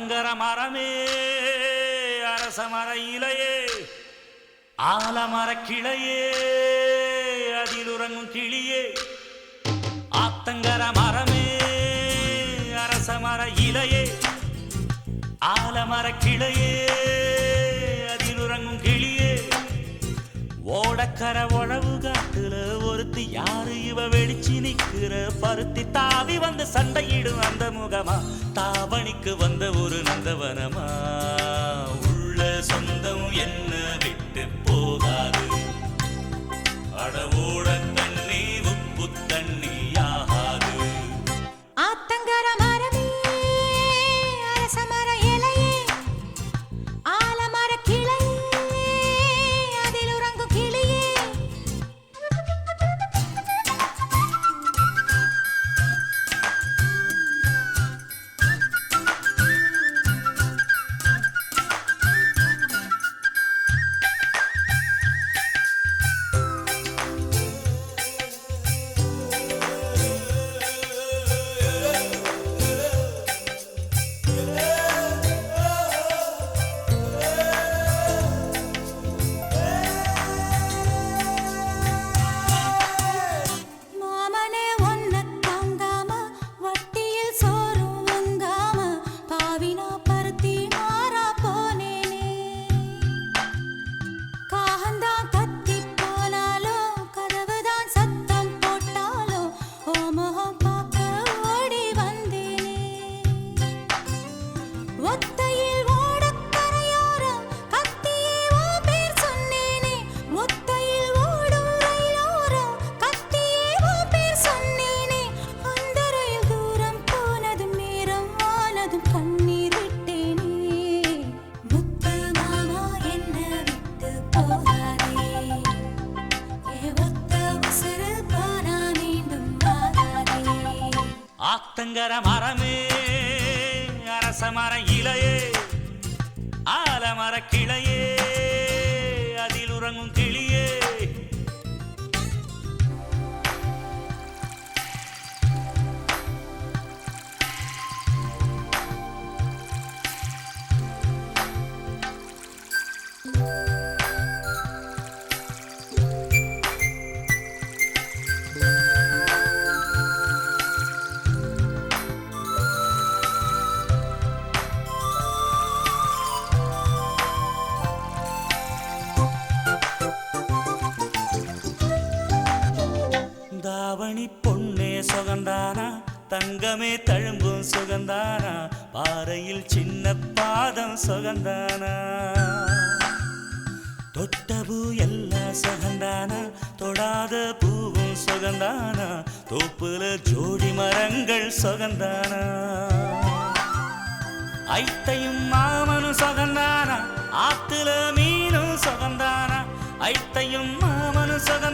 ஆலங்கர மரமே அரச மர இலையே ஆலமர கிளையே அதில் உறங்கும் கிளியே. ஆத்தங்கர மரமே அரச மர இலையே ஆலமர கிளையே ஓடக்கர உழவு காட்டுல ஒருத்தி யாரு? இவ வெளிச்சு நிக்கிற பருத்தி தாவி வந்து சண்டையிடும் அந்த முகமா? தாவணிக்கு வந்த ஒரு நந்தவனமா? ஆத்தங்கர மரமே அரச மர இலையே ஆலமர கிளையே அதில் உறங்கும் கிளை மணி பொண்ணே சுகந்தானா? தங்கமே தழும்பும் சுகந்தானா? பாறையில் சின்ன பாதம் சுகந்தானா? தொட்டபூ எல்லாம் சுகந்தானா? தொடாத பூவும் சுகந்தானா? தோப்புல ஜோடி மரங்கள் சுகந்தானா? ஐத்தையும் மாமனும் சுகந்தானா? ஆத்துல மீனும் சுகந்தானா? ஐத்தையும் மாமனும் சுகந்தானா?